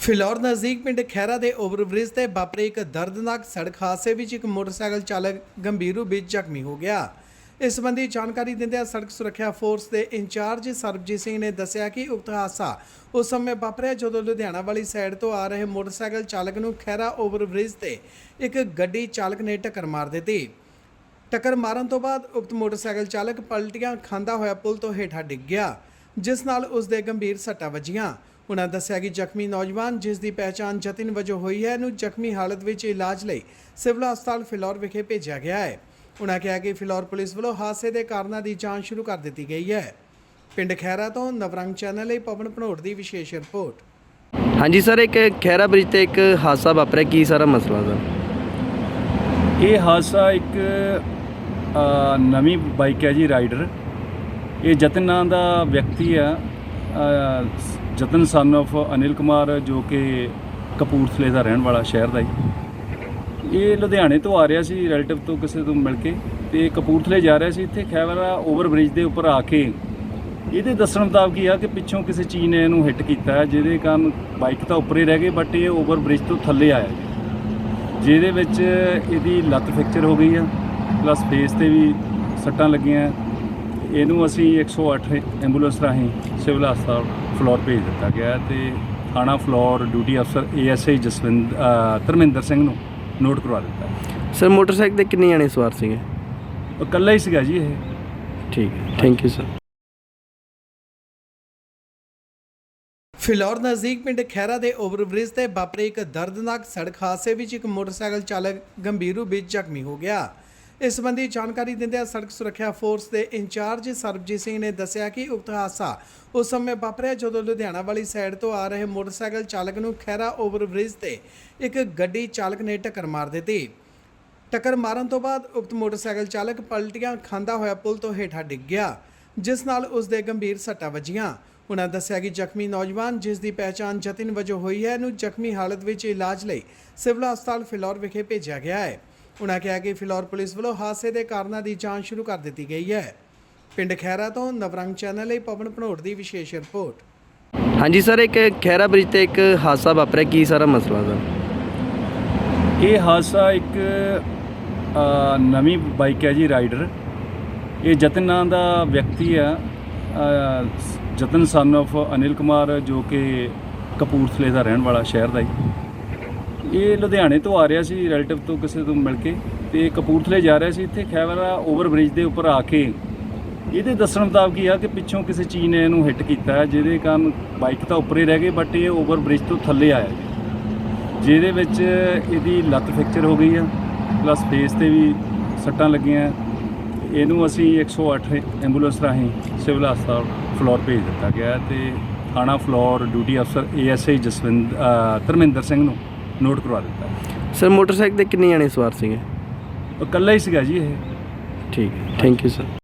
ਫਿਲੌਰ ਨਜ਼ਦੀਕ ਪਿੰਡ ਖੈਰਾ ਦੇ ਓਵਰਬ੍ਰਿਜ ਤੇ ਵਾਪਰੇ ਇੱਕ ਦਰਦਨਾਕ ਸੜਕ ਹਾਦਸੇ ਵਿੱਚ ਇੱਕ ਮੋਟਰਸਾਈਕਲ ਚਾਲਕ ਗੰਭੀਰ ਰੂਪ ਵਿੱਚ ਜ਼ਖਮੀ ਹੋ ਗਿਆ। ਇਸ ਸੰਬੰਧੀ ਜਾਣਕਾਰੀ ਦਿੰਦਿਆਂ ਸੜਕ ਸੁਰੱਖਿਆ ਫੋਰਸ ਦੇ ਇੰਚਾਰਜ ਸਰਬਜੀਤ ਸਿੰਘ ਨੇ ਦੱਸਿਆ ਕਿ ਉਕਤ ਹਾਦਸਾ ਉਸ ਸਮੇਂ ਵਾਪਰਿਆ ਜਦੋਂ ਲੁਧਿਆਣਾ ਵਾਲੀ ਸਾਈਡ ਤੋਂ ਆ ਰਹੇ ਮੋਟਰਸਾਈਕਲ ਚਾਲਕ ਨੂੰ ਖੈਰਾ ਓਵਰਬ੍ਰਿਜ ਤੇ ਇੱਕ ਗੱਡੀ ਚਾਲਕ ਨੇ ਟੱਕਰ ਮਾਰ ਦਿੱਤੀ। ਟੱਕਰ ਮਾਰਨ ਤੋਂ ਬਾਅਦ ਉਕਤ ਮੋਟਰਸਾਈਕਲ ਚਾਲਕ ਪਲਟੀਆਂ ਖਾਂਦਾ ਹੋਇਆ ਪੁਲ ਤੋਂ ਹੇਠਾਂ ਡਿੱਗ ਗਿਆ, ਜਿਸ ਨਾਲ ਉਸ ਦੇ ਗੰਭੀਰ ਸੱਟਾਂ ਵੱਜੀਆਂ। ਉਨ੍ਹਾਂ ਦੱਸਿਆ ਕਿ ਜ਼ਖਮੀ ਨੌਜਵਾਨ ਜਿਸ ਦੀ ਪਹਿਚਾਣ ਜਤਿਨ ਵਜੋਂ ਹੋਈ ਹੈ ਨੂੰ ਜ਼ਖਮੀ ਹਾਲਤ ਵਿੱਚ ਇਲਾਜ ਲਈ ਸਿਵਲ ਹਸਪਤਾਲ ਫਿਲੌਰ ਵਿਖੇ ਭੇਜਿਆ ਗਿਆ ਹੈ। ਉਨ੍ਹਾਂ ਕਿਹਾ ਕਿ ਫਿਲੌਰ ਪੁਲਿਸ ਵੱਲੋਂ ਹਾਦਸੇ ਦੇ ਕਾਰਨਾਂ ਦੀ ਜਾਂਚ ਸ਼ੁਰੂ ਕਰ ਦਿੱਤੀ ਗਈ ਹੈ। ਪਿੰਡ ਖੈਰਾ ਤੋਂ ਨਵਰੰਗ ਚੈਨਲ ਲਈ ਪਵਨ ਭਨੋਟ ਦੀ ਵਿਸ਼ੇਸ਼ ਰਿਪੋਰਟ। ਹਾਂਜੀ ਸਰ ਇੱਕ ਖੈਰਾ ਬ੍ਰਿਜ ਤੇ ਇੱਕ ਹਾਦਸਾ ਵਾਪਰਿਆ। ਕੀ ਸਾਰਾ ਮਸਲਾ ਸਰ? ਇਹ ਹਾਦਸਾ ਇੱਕ ਅ, ਨਵੀਂ ਬਾਈਕ ਹੈ ਜੀ ਰਾਈਡਰ। ਇਹ ਜਤਨ ਨਾਂ ਦਾ ਵਿਅਕਤੀ ਆ ਅ, ਜਤਨ ਸਨ of ਅਨਿਲ ਕੁਮਾਰ ਜੋ ਕਿ ਕਪੂਰਥਲੇ ਦਾ ਰਹਿਣ ਵਾਲਾ ਸ਼ਹਿਰ ਦਾ ਹੀ। ਇਹ ਲੁਧਿਆਣੇ ਤੋਂ ਆ ਰਿਹਾ ਸੀ ਰਿਲੇਟਿਵ ਤੋਂ ਕਿਸੇ ਤੋਂ ਮਿਲ ਕੇ ਤੇ ਕਪੂਰਥਲੇ ਜਾ ਰਿਹਾ ਸੀ। ਇੱਥੇ ਖੈਵਰਾ ਓਵਰ ਬ੍ਰਿਜ ਦੇ ਉੱਪਰ ਆ ਕੇ ਇਹਦੇ ਦੱਸਣ ਮੁਤਾਬਕ ਇਹ ਆ ਕਿ ਪਿੱਛੋਂ ਕਿਸੇ ਚੀਜ਼ ਨੇ ਇਹਨੂੰ ਹਿੱਟ ਕੀਤਾ ਹੈ, ਜਿਹਦੇ ਕਾਰਨ ਬਾਈਕ ਤਾਂ ਉੱਪਰ ਹੀ ਰਹਿ ਗਈ ਬਟ ਇਹ ਓਵਰ ਬ੍ਰਿਜ ਤੋਂ ਥੱਲੇ ਆਇਆ। ਜਿਹਦੇ ਵਿੱਚ ਇਹਦੀ ਲੱਤ ਫ੍ਰੈਕਚਰ ਹੋ ਗਈ ਆ ਪਲੱਸ ਫੇਸ ਤੇ ਵੀ ਸੱਟਾਂ ਲੱਗੀਆਂ। ਇਹਨੂੰ ਅਸੀਂ 108 ਐਂਬੂਲੈਂਸ ਰਾਹੀਂ ਸਿਵਲ ਹਸਪਤਾਲ ਫਲੋਰ ਭੇਜ ਦਿੱਤਾ ਗਿਆ ਤੇ ਥਾਣਾ ਫਲੋਰ ਡਿਊਟੀ ਅਫਸਰ ਏਐਸਆਈ ਜਸਵਿੰਦ ਧਰਮਿੰਦਰ ਸਿੰਘ ਨੂੰ ਨੋਟ ਕਰਵਾ ਦਿੱਤਾ। ਸਰ ਮੋਟਰਸਾਈਕਲ ਤੇ ਕਿੰਨੇ ਜਣੇ ਸਵਾਰ ਸੀਗੇ? ਉਹ ਇਕੱਲਾ ਹੀ ਸੀਗਾ ਜੀ ਇਹ। ਠੀਕ ਹੈ ਥੈਂਕ ਯੂ ਸਰ ਫਿਲੌਰ ਨਜ਼ਦੀਕ ਪਿੰਡ ਖੈਰਾ ਦੇ ਓਵਰਬ੍ਰਿਜ ਤੇ ਵਾਪਰੇ ਇੱਕ ਦਰਦਨਾਕ ਸੜਕ ਹਾਦਸੇ ਵਿੱਚ ਇੱਕ ਮੋਟਰਸਾਈਕਲ ਚਾਲਕ ਗੰਭੀਰ ਰੂਪ ਵਿੱਚ ਜ਼ਖਮੀ ਹੋ ਗਿਆ। ਇਸ ਸੰਬੰਧੀ ਜਾਣਕਾਰੀ ਦਿੰਦਿਆਂ ਸੜਕ ਸੁਰੱਖਿਆ ਫੋਰਸ ਦੇ ਇੰਚਾਰਜ ਸਰਬਜੀਤ ਸਿੰਘ ਨੇ ਦੱਸਿਆ ਕਿ ਉਕਤ ਹਾਦਸਾ ਉਸ ਸਮੇਂ ਵਾਪਰਿਆ ਜਦੋਂ ਲੁਧਿਆਣਾ ਵਾਲੀ ਸਾਈਡ ਤੋਂ ਆ ਰਹੇ ਮੋਟਰਸਾਈਕਲ ਚਾਲਕ ਨੂੰ ਖੈਰਾ ਓਵਰਬ੍ਰਿਜ ਤੇ ਇੱਕ ਗੱਡੀ ਚਾਲਕ ਨੇ ਟੱਕਰ ਮਾਰ ਦਿੱਤੀ। ਟੱਕਰ ਮਾਰਨ ਤੋਂ ਬਾਅਦ ਉਕਤ ਮੋਟਰਸਾਈਕਲ ਚਾਲਕ ਪਲਟੀਆਂ ਖਾਂਦਾ ਹੋਇਆ ਪੁਲ ਤੋਂ ਹੇਠਾਂ ਡਿੱਗ ਗਿਆ, ਜਿਸ ਨਾਲ ਉਸ ਦੇ ਗੰਭੀਰ ਸੱਟਾਂ ਵੱਜੀਆਂ। ਉਨ੍ਹਾਂ ਦੱਸਿਆ ਕਿ ਜ਼ਖਮੀ ਨੌਜਵਾਨ, ਜਿਸ ਦੀ ਪਹਿਚਾਣ ਜਤਿਨ ਵਜੋਂ ਹੋਈ ਹੈ, ਨੂੰ ਜ਼ਖਮੀ ਹਾਲਤ ਵਿੱਚ ਇਲਾਜ ਲਈ ਸਿਵਲ ਹਸਪਤਾਲ ਫਿਲੌਰ ਵਿਖੇ ਭੇਜਿਆ ਗਿਆ ਹੈ। ਉਨ੍ਹਾਂ ਕਿਹਾ ਕਿ ਫਿਲੌਰ ਪੁਲਿਸ ਵੱਲੋਂ ਹਾਦਸੇ ਦੇ ਕਾਰਨਾਂ ਦੀ ਜਾਂਚ ਸ਼ੁਰੂ ਕਰ ਦਿੱਤੀ ਗਈ ਹੈ। ਪਿੰਡ ਖੈਰਾ ਤੋਂ ਨਵਰੰਗ ਚੈਨਲ ਲਈ ਪਵਨ ਭਨੋਟ ਦੀ ਵਿਸ਼ੇਸ਼ ਰਿਪੋਰਟ। ਹਾਂਜੀ ਸਰ ਇੱਕ ਖੈਰਾ ਬ੍ਰਿਜ ਤੇ ਇੱਕ ਹਾਦਸਾ ਵਾਪਰਿਆ। ਕੀ ਸਾਰਾ ਮਸਲਾ ਸਰ? ਇਹ ਹਾਦਸਾ ਇੱਕ ਅ, ਨਵੀਂ ਬਾਈਕ ਹੈ ਜੀ ਰਾਈਡਰ। ਇਹ ਜਤਨ ਨਾਂ ਦਾ ਵਿਅਕਤੀ ਆ ਅ, ਜਤਨ ਸਨ of ਅਨਿਲ ਕੁਮਾਰ ਜੋ ਕਿ ਕਪੂਰਥਲੇ ਦਾ ਰਹਿਣ ਵਾਲਾ ਸ਼ਹਿਰ ਦਾ ਹੀ। ਇਹ ਲੁਧਿਆਣੇ ਤੋਂ ਆ ਰਿਹਾ ਸੀ ਰਿਲੇਟਿਵ ਤੋਂ ਕਿਸੇ ਤੋਂ ਮਿਲ ਕੇ ਤੇ ਕਪੂਰਥਲੇ ਜਾ ਰਿਹਾ ਸੀ। ਇੱਥੇ ਖੈਵਰਾ ਓਵਰ ਬ੍ਰਿਜ ਦੇ ਉੱਪਰ ਆ ਕੇ ਇਹਦੇ ਦੱਸਣ ਮੁਤਾਬਕ ਇਹ ਆ ਕਿ ਪਿੱਛੋਂ ਕਿਸੇ ਚੀਜ਼ ਨੇ ਇਹਨੂੰ ਹਿੱਟ ਕੀਤਾ, ਜਿਹਦੇ ਕਾਰਨ ਬਾਈਕ ਤਾਂ ਉੱਪਰ ਹੀ ਰਹਿ ਗਈ ਬਟ ਇਹ ਓਵਰ ਬ੍ਰਿਜ ਤੋਂ ਥੱਲੇ ਆਇਆ ਜਿਹਦੇ ਵਿੱਚ ਇਹਦੀ ਲੱਤ ਫ੍ਰੈਕਚਰ ਹੋ ਗਈ ਆ ਪਲੱਸ ਫੇਸ ਤੇ ਵੀ ਸੱਟਾਂ ਲੱਗੀਆਂ। ਇਹਨੂੰ ਅਸੀਂ 108 ਐਂਬੂਲੈਂਸ ਰਾਹੀਂ ਸਿਵਲ ਹਸਪਤਾਲ ਫਲੋਰ ਭੇਜ ਦਿੱਤਾ ਗਿਆ ਹੈ ਤੇ ਥਾਣਾ ਫਲੋਰ ਡਿਊਟੀ ਅਫਸਰ ਏਐਸਆਈ ਜਸਵਿੰਦ ਧਰਮਿੰਦਰ ਸਿੰਘ ਨੂੰ ਨੋਟ ਕਰਵਾ ਦਿੱਤਾ। ਸਰ ਮੋਟਰਸਾਈਕਲ ਤੇ ਕਿੰਨੇ ਜਣੇ ਸਵਾਰ ਸੀਗੇ? ਉਹ ਇਕੱਲਾ ਹੀ ਸੀਗਾ ਜੀ ਇਹ। ਠੀਕ ਹੈ ਥੈਂਕ ਯੂ ਸਰ